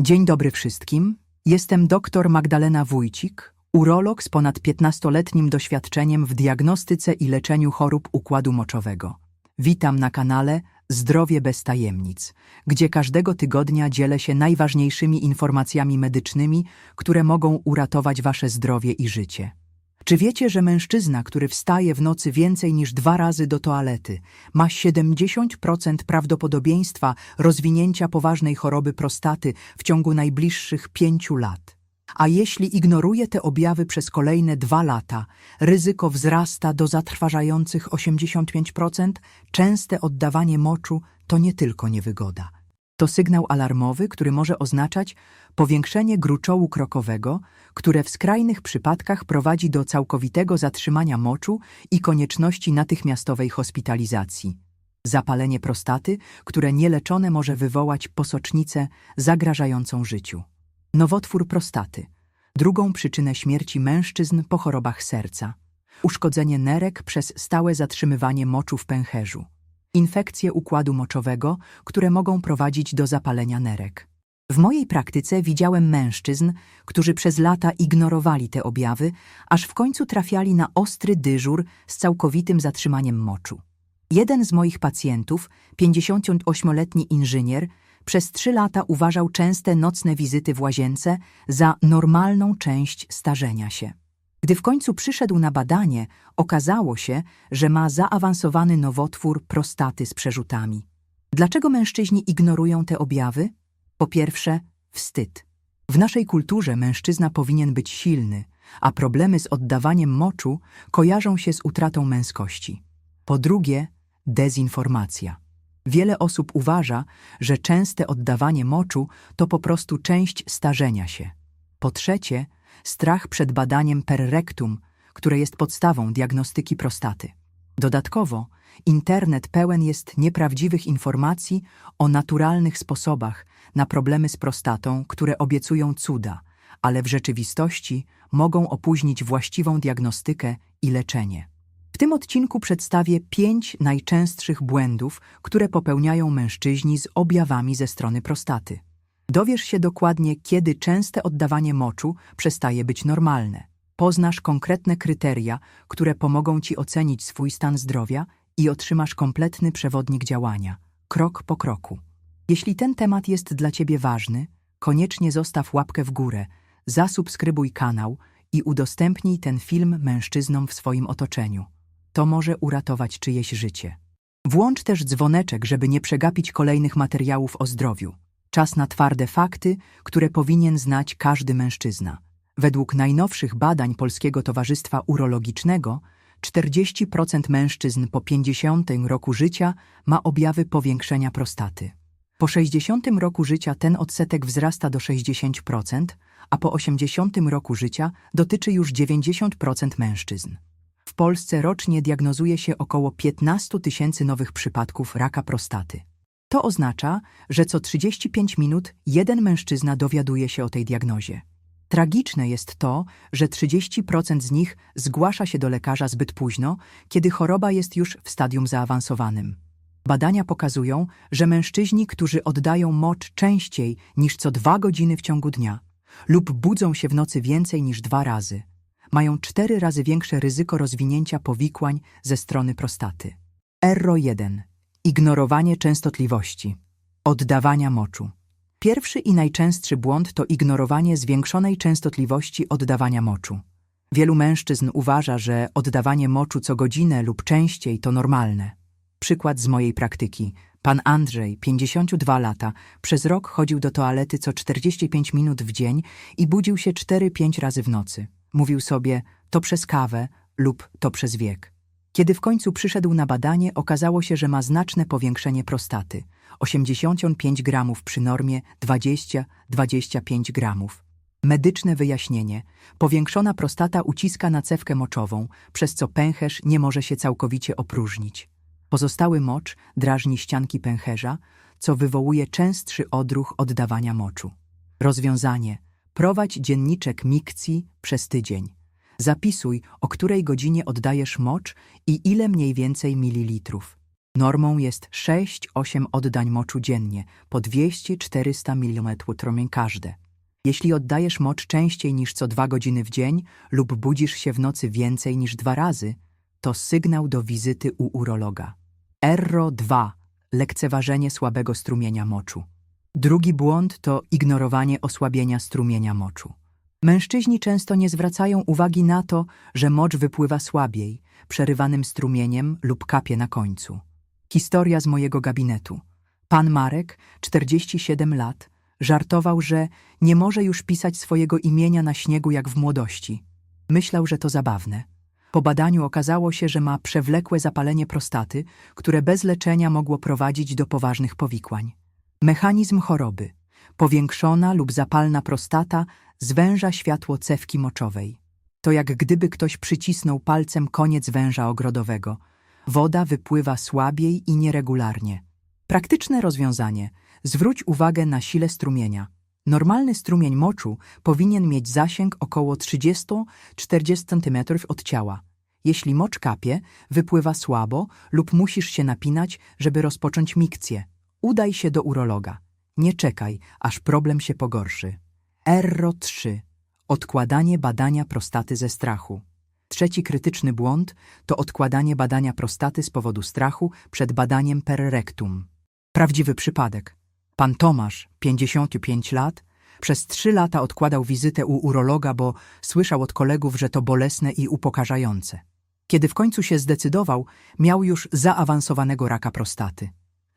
Dzień dobry wszystkim. Jestem dr Magdalena Wójcik, urolog z ponad 15-letnim doświadczeniem w diagnostyce i leczeniu chorób układu moczowego. Witam na kanale Zdrowie bez tajemnic, gdzie każdego tygodnia dzielę się najważniejszymi informacjami medycznymi, które mogą uratować wasze zdrowie i życie. Czy wiecie, że mężczyzna, który wstaje w nocy więcej niż dwa razy do toalety, ma 70% prawdopodobieństwa rozwinięcia poważnej choroby prostaty w ciągu najbliższych pięciu lat? A jeśli ignoruje te objawy przez kolejne dwa lata, ryzyko wzrasta do zatrważających 85%. Częste oddawanie moczu to nie tylko niewygoda. To sygnał alarmowy, który może oznaczać powiększenie gruczołu krokowego, które w skrajnych przypadkach prowadzi do całkowitego zatrzymania moczu i konieczności natychmiastowej hospitalizacji. Zapalenie prostaty, które nieleczone może wywołać posocznicę zagrażającą życiu. Nowotwór prostaty. Drugą przyczynę śmierci mężczyzn po chorobach serca. Uszkodzenie nerek przez stałe zatrzymywanie moczu w pęcherzu. Infekcje układu moczowego, które mogą prowadzić do zapalenia nerek. W mojej praktyce widziałem mężczyzn, którzy przez lata ignorowali te objawy, aż w końcu trafiali na ostry dyżur z całkowitym zatrzymaniem moczu. Jeden z moich pacjentów, 58-letni inżynier, przez trzy lata uważał częste nocne wizyty w łazience za normalną część starzenia się. Gdy w końcu przyszedł na badanie, okazało się, że ma zaawansowany nowotwór prostaty z przerzutami. Dlaczego mężczyźni ignorują te objawy? Po pierwsze, wstyd. W naszej kulturze mężczyzna powinien być silny, a problemy z oddawaniem moczu kojarzą się z utratą męskości. Po drugie, dezinformacja. Wiele osób uważa, że częste oddawanie moczu to po prostu część starzenia się. Po trzecie, strach przed badaniem per rectum, które jest podstawą diagnostyki prostaty. Dodatkowo, internet pełen jest nieprawdziwych informacji o naturalnych sposobach na problemy z prostatą, które obiecują cuda, ale w rzeczywistości mogą opóźnić właściwą diagnostykę i leczenie. W tym odcinku przedstawię pięć najczęstszych błędów, które popełniają mężczyźni z objawami ze strony prostaty. Dowiesz się dokładnie, kiedy częste oddawanie moczu przestaje być normalne. Poznasz konkretne kryteria, które pomogą Ci ocenić swój stan zdrowia i otrzymasz kompletny przewodnik działania, krok po kroku. Jeśli ten temat jest dla Ciebie ważny, koniecznie zostaw łapkę w górę, zasubskrybuj kanał i udostępnij ten film mężczyznom w swoim otoczeniu. To może uratować czyjeś życie. Włącz też dzwoneczek, żeby nie przegapić kolejnych materiałów o zdrowiu. Czas na twarde fakty, które powinien znać każdy mężczyzna. Według najnowszych badań Polskiego Towarzystwa Urologicznego 40% mężczyzn po 50 roku życia ma objawy powiększenia prostaty. Po 60 roku życia ten odsetek wzrasta do 60%, a po 80 roku życia dotyczy już 90% mężczyzn. W Polsce rocznie diagnozuje się około 15 tysięcy nowych przypadków raka prostaty. To oznacza, że co 35 minut jeden mężczyzna dowiaduje się o tej diagnozie. Tragiczne jest to, że 30% z nich zgłasza się do lekarza zbyt późno, kiedy choroba jest już w stadium zaawansowanym. Badania pokazują, że mężczyźni, którzy oddają mocz częściej niż co dwa godziny w ciągu dnia lub budzą się w nocy więcej niż dwa razy, mają cztery razy większe ryzyko rozwinięcia powikłań ze strony prostaty. Erro 1. Ignorowanie częstotliwości. Oddawania moczu. Pierwszy i najczęstszy błąd to ignorowanie zwiększonej częstotliwości oddawania moczu. Wielu mężczyzn uważa, że oddawanie moczu co godzinę lub częściej to normalne. Przykład z mojej praktyki. Pan Andrzej, 52 lata, przez rok chodził do toalety co 45 minut w dzień i budził się 4-5 razy w nocy. Mówił sobie, to przez kawę lub to przez wiek. Kiedy w końcu przyszedł na badanie, okazało się, że ma znaczne powiększenie prostaty 85 gramów przy normie 20-25 gramów. Medyczne wyjaśnienie. Powiększona prostata uciska na cewkę moczową, przez co pęcherz nie może się całkowicie opróżnić. Pozostały mocz drażni ścianki pęcherza, co wywołuje częstszy odruch oddawania moczu. Rozwiązanie. Prowadź dzienniczek mikcji przez tydzień. Zapisuj, o której godzinie oddajesz mocz i ile mniej więcej mililitrów. Normą jest 6-8 oddań moczu dziennie, po 200-400 mm promień każde. Jeśli oddajesz mocz częściej niż co dwa godziny w dzień lub budzisz się w nocy więcej niż dwa razy, to sygnał do wizyty u urologa. Erro 2. Lekceważenie słabego strumienia moczu. Drugi błąd to ignorowanie osłabienia strumienia moczu. Mężczyźni często nie zwracają uwagi na to, że mocz wypływa słabiej, przerywanym strumieniem lub kapie na końcu. Historia z mojego gabinetu. Pan Marek, 47 lat, żartował, że nie może już pisać swojego imienia na śniegu jak w młodości. Myślał, że to zabawne. Po badaniu okazało się, że ma przewlekłe zapalenie prostaty, które bez leczenia mogło prowadzić do poważnych powikłań. Mechanizm choroby. Powiększona lub zapalna prostata zwęża światło cewki moczowej. To jak gdyby ktoś przycisnął palcem koniec węża ogrodowego. Woda wypływa słabiej i nieregularnie. Praktyczne rozwiązanie. Zwróć uwagę na sile strumienia. Normalny strumień moczu powinien mieć zasięg około 30-40 cm od ciała. Jeśli mocz kapie, wypływa słabo lub musisz się napinać, żeby rozpocząć mikcję. Udaj się do urologa. Nie czekaj, aż problem się pogorszy. Erro 3. Odkładanie badania prostaty ze strachu. Trzeci krytyczny błąd to odkładanie badania prostaty z powodu strachu przed badaniem per rectum. Prawdziwy przypadek. Pan Tomasz, 55 lat, przez trzy lata odkładał wizytę u urologa, bo słyszał od kolegów, że to bolesne i upokarzające. Kiedy w końcu się zdecydował, miał już zaawansowanego raka prostaty.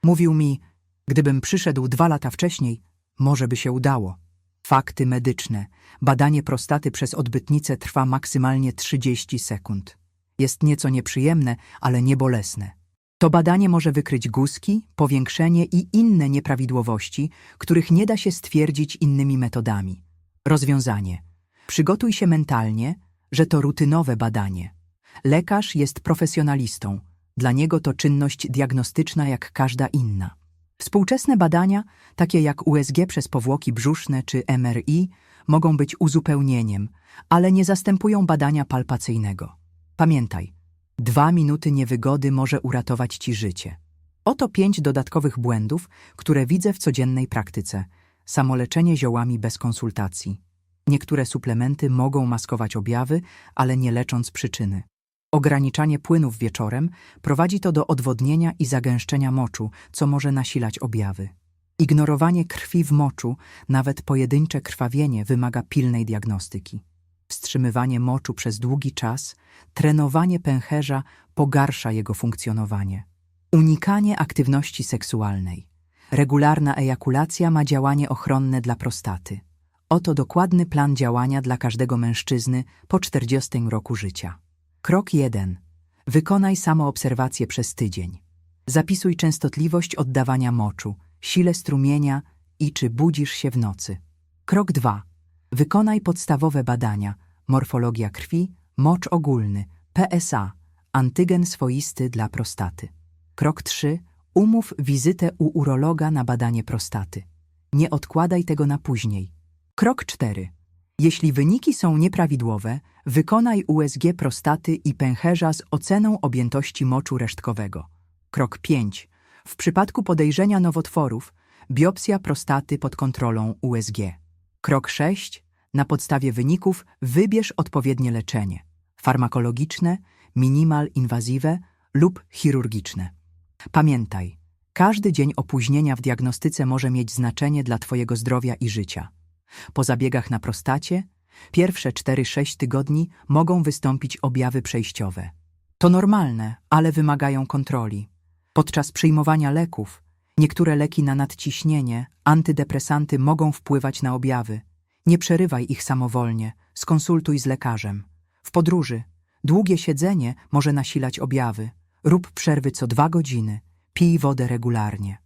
Mówił mi, gdybym przyszedł dwa lata wcześniej, może by się udało. Fakty medyczne. Badanie prostaty przez odbytnicę trwa maksymalnie 30 sekund. Jest nieco nieprzyjemne, ale nie bolesne. To badanie może wykryć guzki, powiększenie i inne nieprawidłowości, których nie da się stwierdzić innymi metodami. Rozwiązanie. Przygotuj się mentalnie, że to rutynowe badanie. Lekarz jest profesjonalistą. Dla niego to czynność diagnostyczna jak każda inna. Współczesne badania, takie jak USG przez powłoki brzuszne czy MRI, mogą być uzupełnieniem, ale nie zastępują badania palpacyjnego. Pamiętaj, dwa minuty niewygody może uratować ci życie. Oto pięć dodatkowych błędów, które widzę w codziennej praktyce. Samoleczenie ziołami bez konsultacji. Niektóre suplementy mogą maskować objawy, ale nie lecząc przyczyny. Ograniczanie płynów wieczorem prowadzi to do odwodnienia i zagęszczenia moczu, co może nasilać objawy. Ignorowanie krwi w moczu, nawet pojedyncze krwawienie, wymaga pilnej diagnostyki. Wstrzymywanie moczu przez długi czas, trenowanie pęcherza pogarsza jego funkcjonowanie. Unikanie aktywności seksualnej. Regularna ejakulacja ma działanie ochronne dla prostaty. Oto dokładny plan działania dla każdego mężczyzny po 40 roku życia. Krok 1. Wykonaj samoobserwację przez tydzień. Zapisuj częstotliwość oddawania moczu, sile strumienia i czy budzisz się w nocy. Krok 2. Wykonaj podstawowe badania: morfologia krwi, mocz ogólny, PSA, antygen swoisty dla prostaty. Krok 3. Umów wizytę u urologa na badanie prostaty. Nie odkładaj tego na później. Krok 4. Jeśli wyniki są nieprawidłowe, wykonaj USG prostaty i pęcherza z oceną objętości moczu resztkowego. Krok 5. W przypadku podejrzenia nowotworów, biopsja prostaty pod kontrolą USG. Krok 6. Na podstawie wyników wybierz odpowiednie leczenie farmakologiczne, minimal inwazyjne lub chirurgiczne. Pamiętaj, każdy dzień opóźnienia w diagnostyce może mieć znaczenie dla Twojego zdrowia i życia. Po zabiegach na prostacie, pierwsze 4-6 tygodni mogą wystąpić objawy przejściowe. To normalne, ale wymagają kontroli. Podczas przyjmowania leków, niektóre leki na nadciśnienie, antydepresanty mogą wpływać na objawy. Nie przerywaj ich samowolnie, skonsultuj z lekarzem. W podróży, długie siedzenie może nasilać objawy. Rób przerwy co dwa godziny, pij wodę regularnie.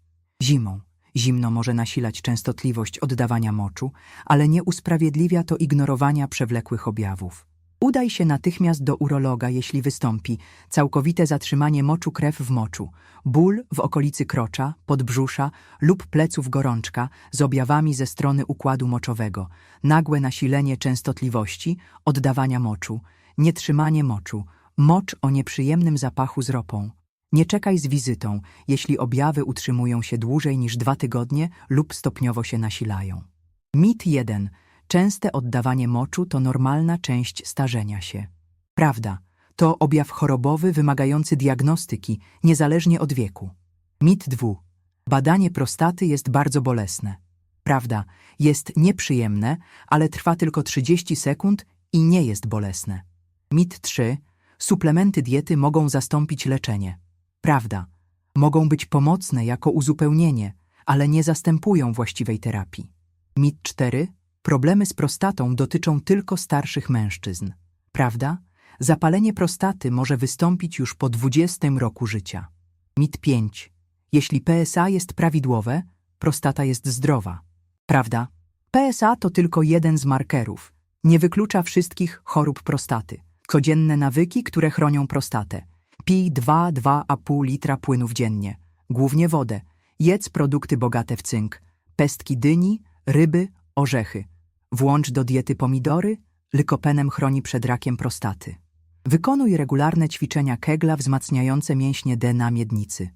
Zimą, Zimno może nasilać częstotliwość oddawania moczu, ale nie usprawiedliwia to ignorowania przewlekłych objawów. Udaj się natychmiast do urologa, jeśli wystąpi. Całkowite zatrzymanie moczu krew w moczu, ból w okolicy krocza, podbrzusza lub pleców gorączka z objawami ze strony układu moczowego, nagłe nasilenie częstotliwości, oddawania moczu, nietrzymanie moczu, mocz o nieprzyjemnym zapachu z ropą. Nie czekaj z wizytą, jeśli objawy utrzymują się dłużej niż dwa tygodnie lub stopniowo się nasilają. Mit 1. Częste oddawanie moczu to normalna część starzenia się. Prawda. To objaw chorobowy wymagający diagnostyki, niezależnie od wieku. Mit 2. Badanie prostaty jest bardzo bolesne. Prawda. Jest nieprzyjemne, ale trwa tylko 30 sekund i nie jest bolesne. Mit 3. Suplementy diety mogą zastąpić leczenie. Prawda. Mogą być pomocne jako uzupełnienie, ale nie zastępują właściwej terapii. Mit 4. Problemy z prostatą dotyczą tylko starszych mężczyzn. Prawda? Zapalenie prostaty może wystąpić już po 20 roku życia. Mit 5. Jeśli PSA jest prawidłowe, prostata jest zdrowa. Prawda? PSA to tylko jeden z markerów. Nie wyklucza wszystkich chorób prostaty. Codzienne nawyki, które chronią prostatę. Pij 2-2,5 litra płynów dziennie. Głównie wodę. Jedz produkty bogate w cynk. Pestki dyni, ryby, orzechy. Włącz do diety pomidory. Lykopenem chroni przed rakiem prostaty. Wykonuj regularne ćwiczenia kegla wzmacniające mięśnie D na miednicy.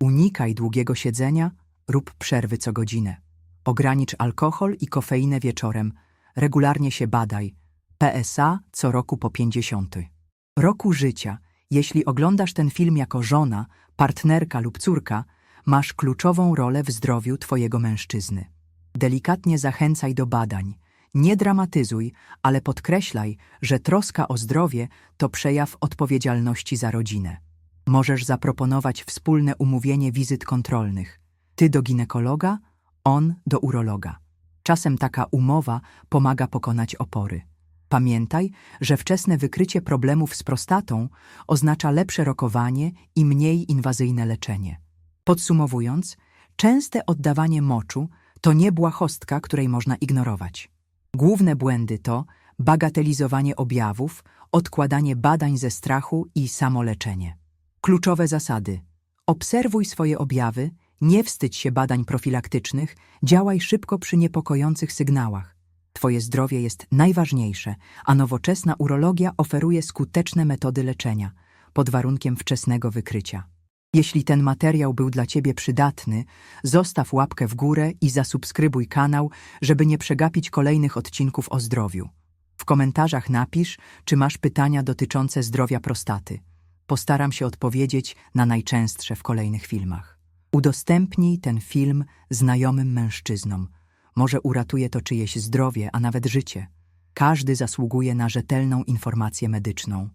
Unikaj długiego siedzenia, rób przerwy co godzinę. Ogranicz alkohol i kofeinę wieczorem. Regularnie się badaj. PSA co roku po 50. Roku życia. Jeśli oglądasz ten film jako żona, partnerka lub córka, masz kluczową rolę w zdrowiu twojego mężczyzny. Delikatnie zachęcaj do badań. Nie dramatyzuj, ale podkreślaj, że troska o zdrowie to przejaw odpowiedzialności za rodzinę. Możesz zaproponować wspólne umówienie wizyt kontrolnych. Ty do ginekologa, on do urologa. Czasem taka umowa pomaga pokonać opory. Pamiętaj, że wczesne wykrycie problemów z prostatą oznacza lepsze rokowanie i mniej inwazyjne leczenie. Podsumowując, częste oddawanie moczu to nie błahostka, której można ignorować. Główne błędy to bagatelizowanie objawów, odkładanie badań ze strachu i samoleczenie. Kluczowe zasady. Obserwuj swoje objawy, nie wstydź się badań profilaktycznych, działaj szybko przy niepokojących sygnałach. Twoje zdrowie jest najważniejsze, a nowoczesna urologia oferuje skuteczne metody leczenia, pod warunkiem wczesnego wykrycia. Jeśli ten materiał był dla Ciebie przydatny, zostaw łapkę w górę i zasubskrybuj kanał, żeby nie przegapić kolejnych odcinków o zdrowiu. W komentarzach napisz, czy masz pytania dotyczące zdrowia prostaty. Postaram się odpowiedzieć na najczęstsze w kolejnych filmach. Udostępnij ten film znajomym mężczyznom. Może uratuje to czyjeś zdrowie, a nawet życie. Każdy zasługuje na rzetelną informację medyczną.